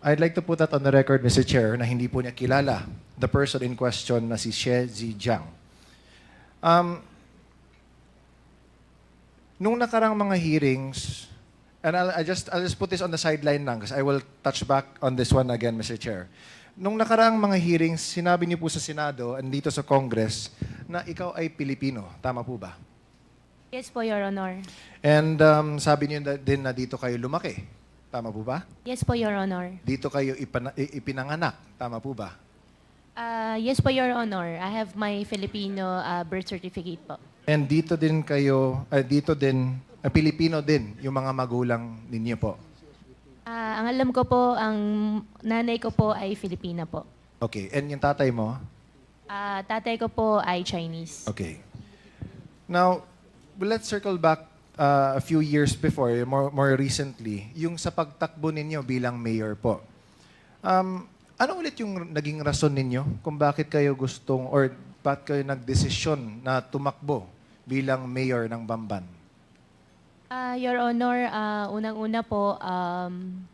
I'd like to put that on the record, Mr. Chair, na hindi po niya kilala the person in question na si Xie Zijiang. Um, nung nakarang mga hearings, and I'll, I just, I'll just put this on the sideline lang because I will touch back on this one again, Mr. Chair. Nung nakaraang mga hearings, sinabi niyo po sa Senado and dito sa Congress na ikaw ay Pilipino. Tama po ba? Yes po, Your Honor. And um, sabi niyo na- din na dito kayo lumaki. Tama po ba? Yes po, Your Honor. Dito kayo ipana- i- ipinanganak. Tama po ba? Ah, yes po, Your Honor. I have my Filipino ah, birth certificate po. And dito din kayo, ah, dito din, ah, Pilipino din yung mga magulang ninyo po. Ah, ang alam ko po, ang nanay ko po ay Filipina po. Okay. And yung tatay mo? Ah, tatay ko po ay Chinese. Okay. Now, let's circle back uh, a few years before, more, more recently, yung sa pagtakbo ninyo bilang mayor po. Um, ano ulit yung naging rason ninyo kung bakit kayo gustong or bakit kayo nagdesisyon na tumakbo bilang mayor ng Bamban? Ah, Your Honor, ah, unang-una po, um,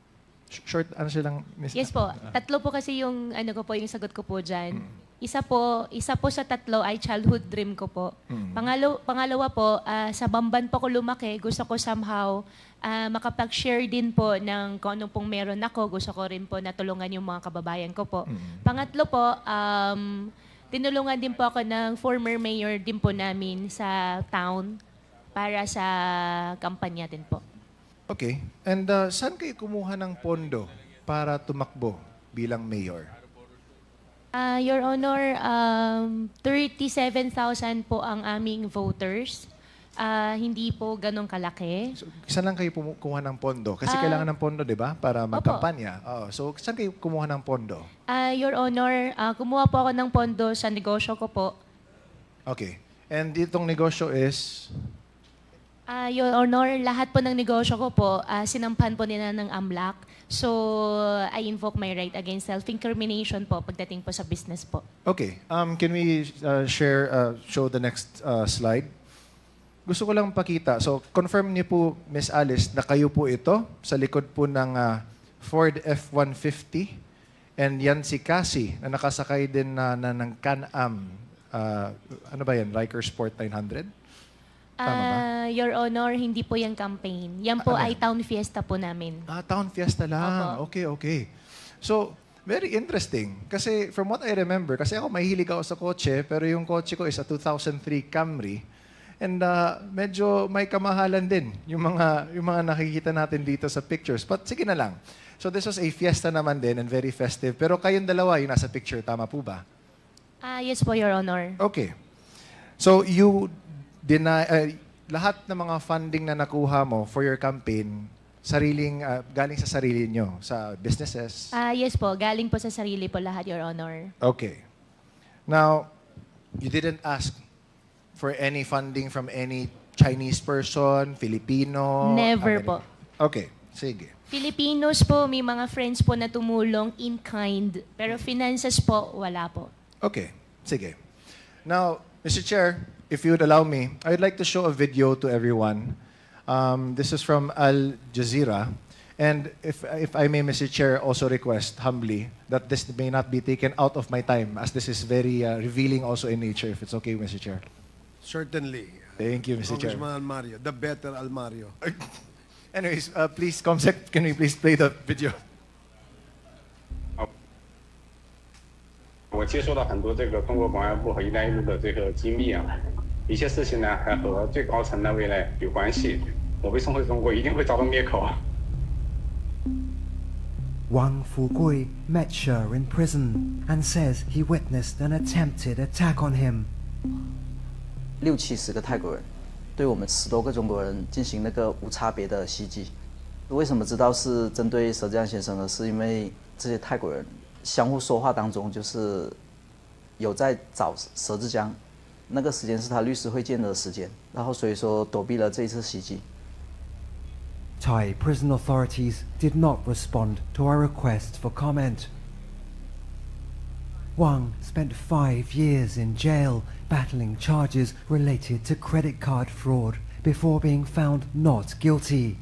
Sh- Short, ano silang? Miss? yes po, tatlo po kasi yung ano ko po, yung sagot ko po dyan. Isa po, isa po sa tatlo ay childhood dream ko po. Mm. Pangalo, pangalawa po, ah, sa Bamban po ko lumaki, gusto ko somehow ah, makapag-share din po ng kung anong pong meron ako. Gusto ko rin po natulungan yung mga kababayan ko po. Pangatlo po, um, tinulungan din po ako ng former mayor din po namin sa town para sa kampanya din po. Okay. And uh, saan kayo kumuha ng pondo para tumakbo bilang mayor? Ah, Your Honor, um, 37,000 po ang aming voters. Ah, hindi po ganong kalaki. So, saan lang kayo pumu- kumuha ng pondo? Kasi Ah, kailangan ng pondo, di ba? Para magkampanya. Oh, so, saan kayo kumuha ng pondo? Ah, Your Honor, ah, kumuha po ako ng pondo sa negosyo ko po. Okay. And itong negosyo is... Ah, Your Honor, lahat po ng negosyo ko po, ah, sinampan po nila ng AMLAC. So, I invoke my right against self-incrimination po pagdating po sa business po. Okay. Um, can we uh, share, uh, show the next uh, slide? Gusto ko lang pakita. So, confirm niyo po, Miss Alice, na kayo po ito sa likod po ng uh, Ford F-150. And yan si Cassie, na nakasakay din na, na ng Can-Am. Uh, ano ba yan? Riker Sport 900? Tama ba? Ah, Your Honor, hindi po yung campaign. Yan po Ano ay town fiesta po namin. Ah, Town Fiesta lang. Opo. Okay, okay. So, very interesting. Kasi from what I remember, kasi ako mahilig ako sa kotse, pero yung kotse ko is a 2003 Camry. And uh, medyo may kamahalan din yung mga, yung mga nakikita natin dito sa pictures. But sige na lang. So this was a fiesta naman din and very festive. Pero kayong dalawa yung nasa picture, tama po ba? Ah, yes po, Your Honor. Okay. So you deny uh, lahat ng mga funding na nakuha mo for your campaign sariling uh, galing sa sarili nyo sa businesses. Ah, yes po, galing po sa sarili po lahat, Your Honor. Okay. Now, you didn't ask for any funding from any Chinese person, Filipino? Never Ameri- po. Okay, sige. Filipinos po, may mga friends po na tumulong in kind. Pero finances po, wala po. Okay, sige. Now, Mr. Chair, if you would allow me, I would like to show a video to everyone. Um, this is from Al Jazeera. And if, if I may, Mr. Chair, also request humbly that this may not be taken out of my time as this is very uh, revealing also in nature, if it's okay, Mr. Chair. Certainly. Thank you, Mr. Chair. Congressman Almario, the better Almario. Anyways, uh, please, Comsec, can we please play the video? 我接触到很多这个中国公安部和“一带一路”的这个机密啊，一些事情呢还和最高层那位呢有关系。我被送回中国，一定会遭到灭口啊！Wang Fugui met Sher in prison and says he witnessed an attempted attack on him. 六七十个泰国人对我们十多个中国人进行那个无差别的袭击。为什么知道是针对佘志阳先生呢？是因为这些泰国人相互说话当中，就是有在找佘志江，那个时间是他律师会见的时间，然后所以说躲避了这一次袭击。 Thai prison authorities did not respond to our request for comment. Wang spent five years in jail battling charges related to credit card fraud before being found not guilty.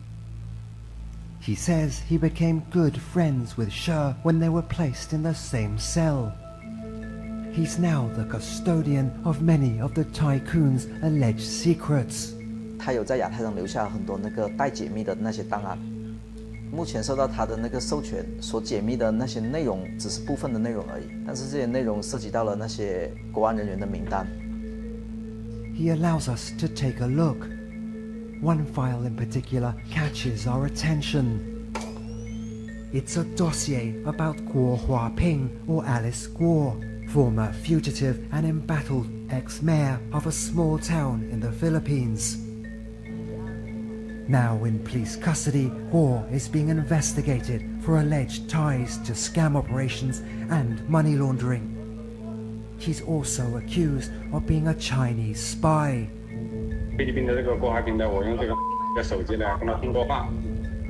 He says he became good friends with Sher when they were placed in the same cell. He's now the custodian of many of the tycoon's alleged secrets. 他有在亚太上留下很多那个待解密的那些档案。目前受到他的那个授权所解密的那些内容，只是部分的内容而已。但是这些内容涉及到了那些国安人员的名单。 He allows us to take a look. one file in particular catches our attention. It's a dossier about Guo Huaping or Alice Guo, former fugitive and embattled ex-mayor of a small town in the Philippines. Now in police custody, Guo is being investigated for alleged ties to scam operations and money laundering. He's also accused of being a Chinese spy. 菲律宾的这个郭华平的，我用这个的手机呢跟他通过话，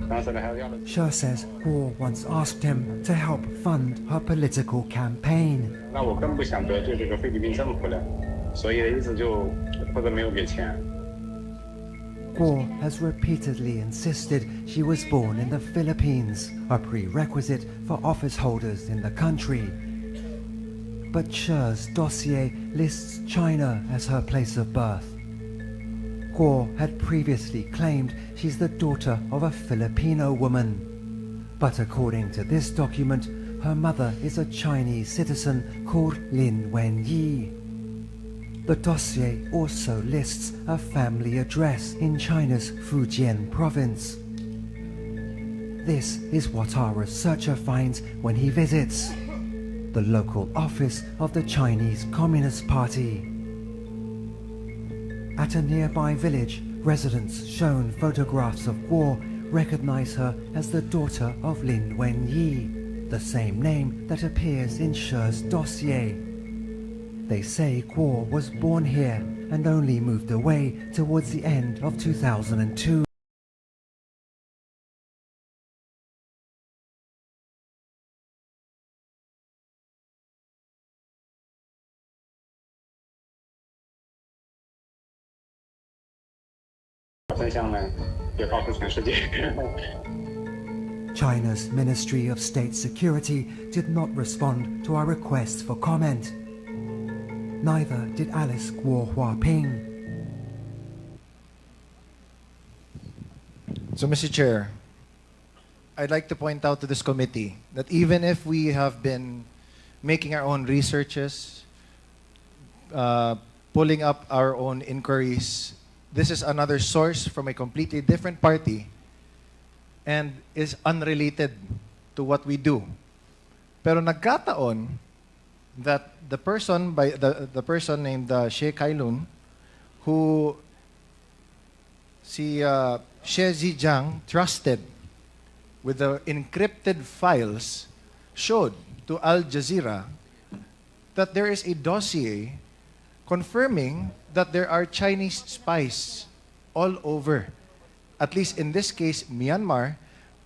当时呢还要了。 Sher says Guo once asked him to help fund her political campaign. 那我更不想得罪这个菲律宾政府了，所以一直就或者没有给钱。 Guo has repeatedly insisted she was born in the Philippines, a prerequisite for office holders in the country. But Sher's dossier lists China as her place of birth. Guo had previously claimed she's the daughter of a Filipino woman. But according to this document, her mother is a Chinese citizen called Lin Wenyi. The dossier also lists a family address in China's Fujian province. This is what our researcher finds when he visits the local office of the Chinese Communist Party. At a nearby village, residents shown photographs of Guo recognize her as the daughter of Lin Wenyi, the same name that appears in Sher's dossier. They say Guo was born here and only moved away towards the end of 2002. “ 真相呢，也告诉全世界。 China's Ministry of State Security did not respond to our requests for comment. Neither did Alice Guo Huaping. So, Mr. Chair, I'd like to point out to this committee that even if we have been making our own researches, uh, pulling up our own inquiries, this is another source from a completely different party and is unrelated to what we do. Pero nagkataon that the person by the, the person named uh, She Kailun who si uh, Zhejiang trusted with the encrypted files showed to Al Jazeera that there is a dossier confirming that there are Chinese spies all over, at least in this case, Myanmar,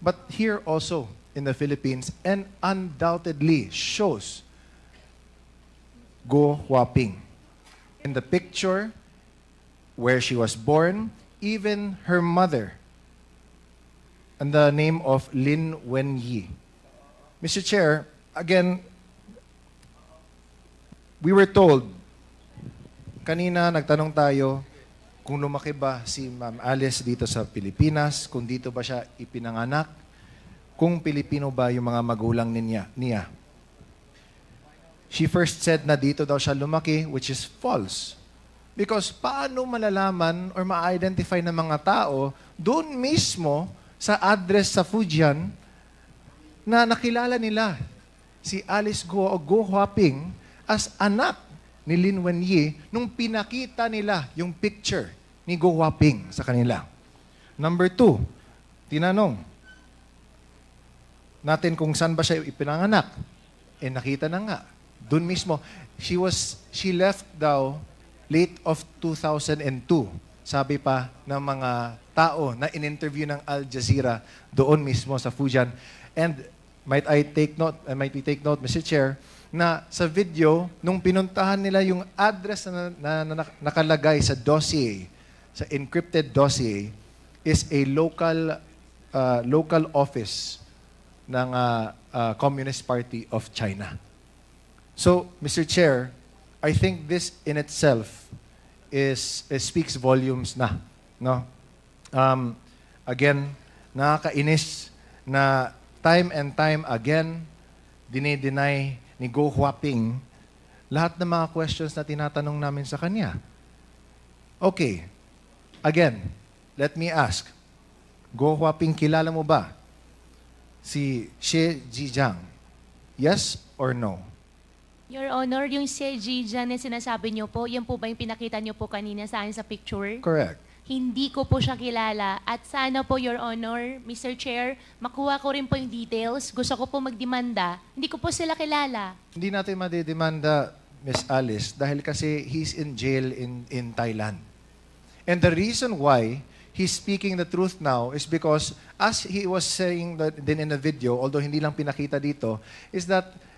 but here also in the Philippines, and undoubtedly shows Go Huaping. In the picture, where she was born, even her mother, and the name of Lin Wenyi. Mr. Chair, again, we were told, kanina nagtanong tayo kung lumaki ba si Ma'am Alice dito sa Pilipinas, kung dito ba siya ipinanganak, kung Pilipino ba yung mga magulang niya. niya. She first said na dito daw siya lumaki, which is false. Because paano malalaman or ma-identify ng mga tao doon mismo sa address sa Fujian na nakilala nila si Alice Go o Go Huaping as anak ni Lin Wenyi nung pinakita nila yung picture ni Go Huaping sa kanila. Number two, tinanong natin kung saan ba siya ipinanganak. Eh nakita na nga. Doon mismo, she was, she left daw late of 2002. Sabi pa ng mga tao na in-interview ng Al Jazeera doon mismo sa Fujian. And might I take note, uh, might we take note, Mr. Chair, na sa video, nung pinuntahan nila yung address na, na, na nak- nakalagay sa dossier, sa encrypted dossier, is a local uh, local office ng uh, uh, Communist Party of China. So, Mr. Chair, I think this in itself is, is speaks volumes na, no? Um, again, nakakainis na time and time again dinideny ni Go Huaping lahat ng mga questions na tinatanong namin sa kanya. Okay. Again, let me ask. Go Huaping, kilala mo ba si Xie Jijiang? Yes or no? Your Honor, yung si Jijan na sinasabi niyo po, yan po ba yung pinakita niyo po kanina sa akin sa picture? Correct. Hindi ko po siya kilala. At sana po, Your Honor, Mr. Chair, makuha ko rin po yung details. Gusto ko po magdemanda. Hindi ko po sila kilala. Hindi natin madidemanda, Miss Alice, dahil kasi he's in jail in, in Thailand. And the reason why he's speaking the truth now is because, as he was saying that din in the video, although hindi lang pinakita dito, is that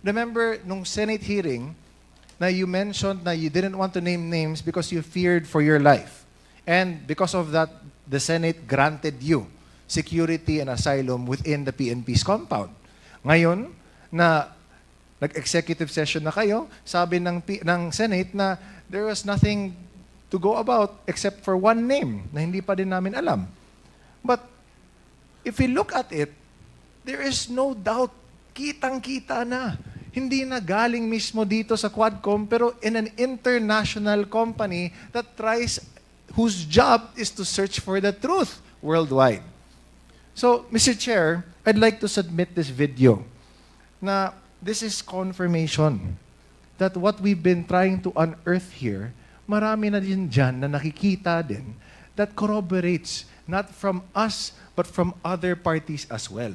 Remember, nung Senate hearing, na you mentioned na you didn't want to name names because you feared for your life. And because of that, the Senate granted you security and asylum within the PNP's compound. Ngayon, na nag-executive session na kayo, sabi ng, P- ng Senate na there was nothing to go about except for one name na hindi pa din namin alam. But if we look at it, there is no doubt, kitang-kita na. Hindi na galing mismo dito sa Quadcom, pero in an international company that tries, whose job is to search for the truth worldwide. So, Mr. Chair, I'd like to submit this video na this is confirmation that what we've been trying to unearth here, marami na din dyan na nakikita din that corroborates not from us but from other parties as well.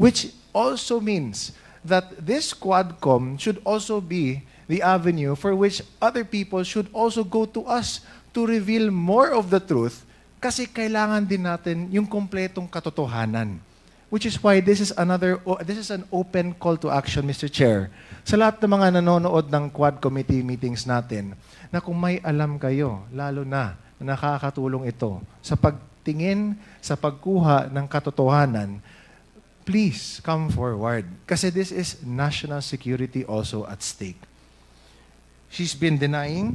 Which also means that this Quadcom should also be the avenue for which other people should also go to us to reveal more of the truth kasi kailangan din natin yung kompletong katotohanan. Which is why this is another this is an open call to action Mr. Chair. Sa lahat ng mga nanonood ng Quad Committee meetings natin na kung may alam kayo, lalo na nakakatulong ito sa pagtingin, sa pagkuha ng katotohanan, please come forward. Kasi this is national security also at stake. She's been denying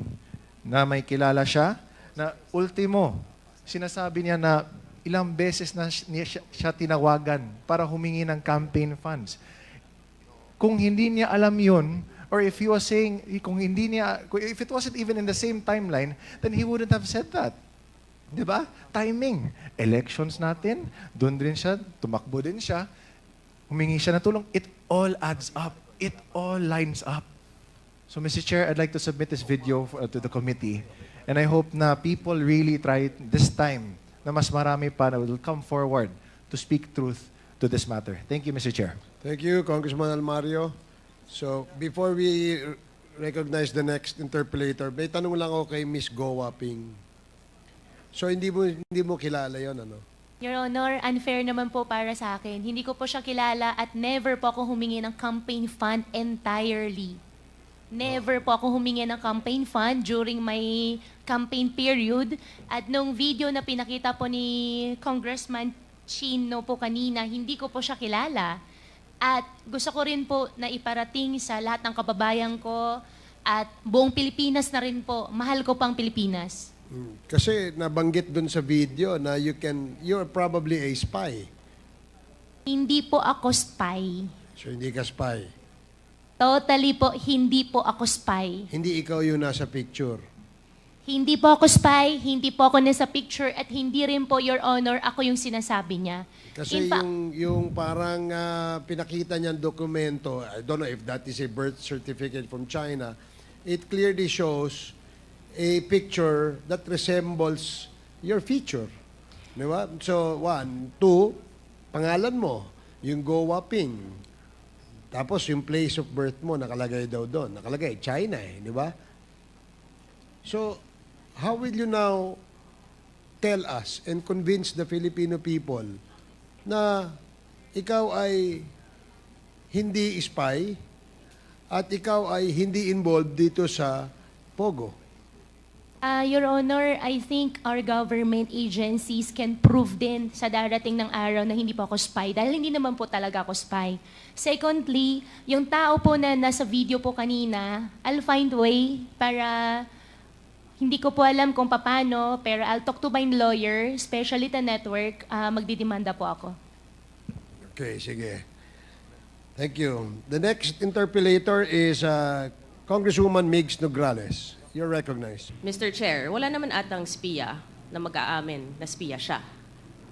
na may kilala siya, na ultimo, sinasabi niya na ilang beses na siya, siya tinawagan para humingi ng campaign funds. Kung hindi niya alam yun, or if he was saying, kung hindi niya, if it wasn't even in the same timeline, then he wouldn't have said that. Di ba? Timing. Elections natin, doon din siya, tumakbo din siya, humingi siya ng tulong. It all adds up. It all lines up. So, Mr. Chair, I'd like to submit this video uh, to the committee. And I hope na people really try this time na mas marami pa na will come forward to speak truth to this matter. Thank you, Mr. Chair. Thank you, Congressman Almario. So, before we recognize the next interpolator, may tanong lang ako kay Miss Go Waping. So, hindi mo, hindi mo kilala yon ano? Your Honor, unfair naman po para sa akin. Hindi ko po siya kilala at never po ako humingi ng campaign fund entirely. Never po ako humingi ng campaign fund during my campaign period. At nung video na pinakita po ni Congressman Chino po kanina, hindi ko po siya kilala. At gusto ko rin po na iparating sa lahat ng kababayan ko at buong Pilipinas na rin po. Mahal ko pang Pilipinas. Kasi nabanggit dun sa video na you can, you're probably a spy. Hindi po ako spy. So, hindi ka spy. Totally po, hindi po ako spy. Hindi ikaw yung nasa picture. Hindi po ako spy, hindi po ako nasa picture, at hindi rin po, Your Honor, ako yung sinasabi niya. Kasi In yung, yung parang ah, pinakita niyang dokumento, I don't know if that is a birth certificate from China, it clearly shows a picture that resembles your feature. Di ba? So, one. Two, pangalan mo, yung Go Waping. Tapos yung place of birth mo, nakalagay daw doon. Nakalagay, China eh, di ba? So, how will you now tell us and convince the Filipino people na ikaw ay hindi spy at ikaw ay hindi involved dito sa Pogo? Ah, Your Honor, I think our government agencies can prove din sa darating ng araw na hindi po ako spy dahil hindi naman po talaga ako spy. Secondly, yung tao po na nasa video po kanina, I'll find way para hindi ko po alam kung paano, pero I'll talk to my lawyer, especially the network, ah, magdidemanda po ako. Okay, sige. Thank you. The next interpellator is uh, Congresswoman Migs Nograles. You're recognized. Mr. Chair, wala naman atang spiya na mag-aamin na spiya siya.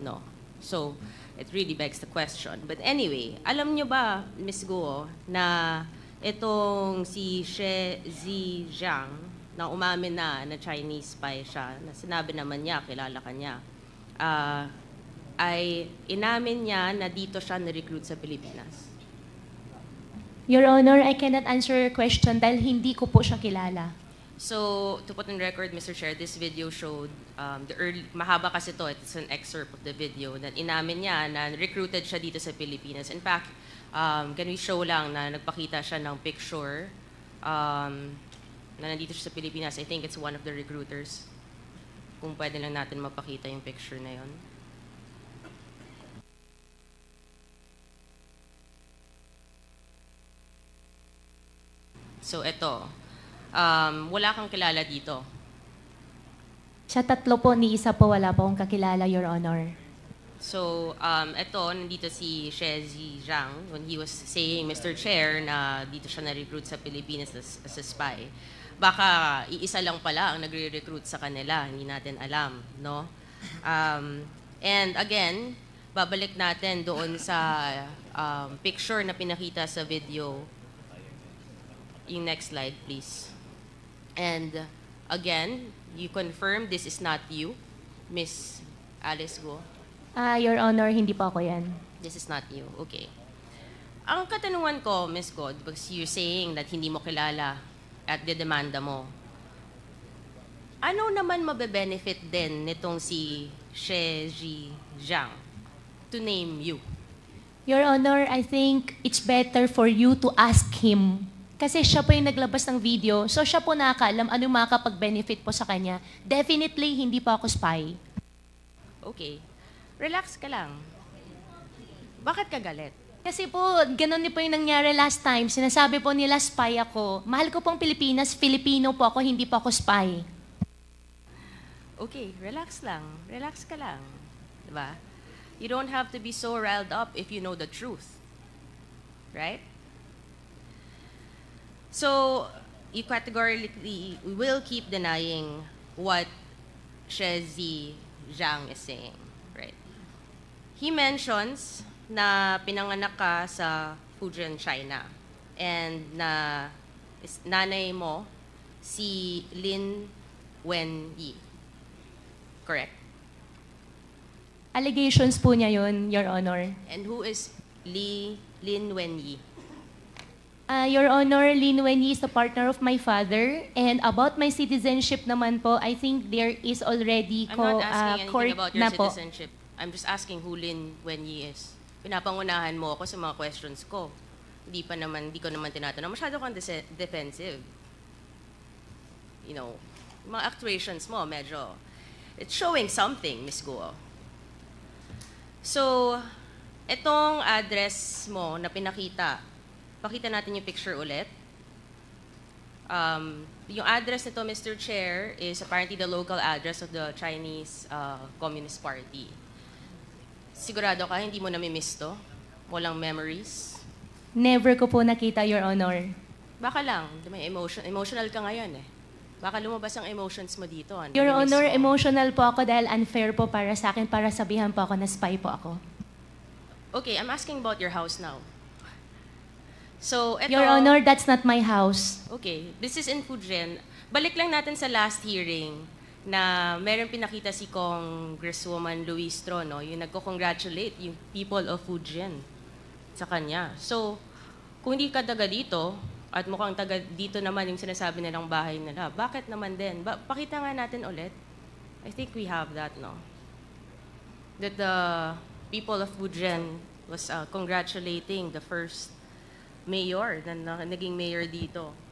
No. So, it really begs the question. But anyway, alam nyo ba, Ms. Guo, na itong si She Zijiang na umamin na na Chinese spy siya, na sinabi naman niya, kilala ka niya, ah, ay inamin niya na dito siya na-recruit sa Pilipinas. Your Honor, I cannot answer your question dahil hindi ko po siya kilala. So, to put in record, Mr. Chair, this video showed um, the early, mahaba kasi to, it's an excerpt of the video, that inamin niya na recruited siya dito sa Pilipinas. In fact, um, can we show lang na nagpakita siya ng picture um, na nandito siya sa Pilipinas. I think it's one of the recruiters. Kung pwede lang natin mapakita yung picture na yon. So, ito. Um, wala kang kilala dito. Sa tatlo po, ni isa po wala po akong kakilala, Your Honor. So, um, ito, nandito si Shezi Zhang when he was saying, Mr. Chair, na dito siya na-recruit sa Pilipinas as, as a spy. Baka iisa lang pala ang nagre-recruit sa kanila, hindi natin alam, no? Um, and again, babalik natin doon sa um, picture na pinakita sa video. Yung next slide, please. And again, you confirm this is not you, Miss Alice Go. Ah, Your Honor, hindi po ako yan. This is not you. Okay. Ang katanungan ko, Miss God, because you're saying that hindi mo kilala at dedemanda mo, ano naman mabe-benefit din nitong si She Ji Zhang to name you? Your Honor, I think it's better for you to ask him. Kasi siya po yung naglabas ng video, so siya po nakakaalam ano yung makakapag-benefit po sa kanya. Definitely, hindi po ako spy. Okay. Relax ka lang. Bakit ka galit? Kasi po, ganun din po yung nangyari last time. Sinasabi po nila spy ako. Mahal ko pong Pilipinas, Filipino po ako, hindi po ako spy. Okay, relax lang. Relax ka lang. Diba? You don't have to be so riled up if you know the truth. Right? So, you categorically will keep denying what Shezi Zhang is saying. Right? He mentions na pinanganak ka sa Fujian, China. And na is, nanay mo si Lin Wenyi. Correct? Allegations po niya yun, Your Honor. And who is Li Lin Wenyi? Ah, Your Honor, Lin Wenyi is the partner of my father. And about my citizenship naman po, I think there is already I'm ko, not asking court anything about your na po. citizenship. I'm just asking who Lin Wenyi is. Pinapangunahan mo ako sa mga questions ko. Hindi pa naman, hindi ko naman tinatanong. Masyado kang dese- defensive. You know, yung mga actuations mo, medyo, it's showing something, Miss Guo. So, etong address mo na pinakita, pakita natin yung picture ulit. Um, yung address nito, Mr. Chair, is apparently the local address of the Chinese uh, Communist Party. Sigurado ka, hindi mo nami-miss to? Walang memories? Never ko po nakita, Your Honor. Baka lang, may emotion, emotional ka ngayon eh. Baka lumabas ang emotions mo dito. Ano, Your nami-miss Honor, mo. emotional po ako dahil unfair po para sa akin para sabihan po ako na spy po ako. Okay, I'm asking about your house now. So, eto, Your Honor, that's not my house. Okay, this is in Fujian. Balik lang natin sa last hearing. na meron pinakita si Congresswoman Luis Trono, yung nagko-congratulate yung people of Fujian sa kanya. So, kung hindi ka taga dito, at mukhang taga dito naman yung sinasabi nilang bahay nila, bakit naman din? Ba- pakita nga natin ulit. I think we have that, no? That the people of Fujian was uh, congratulating the first mayor na, na naging mayor dito.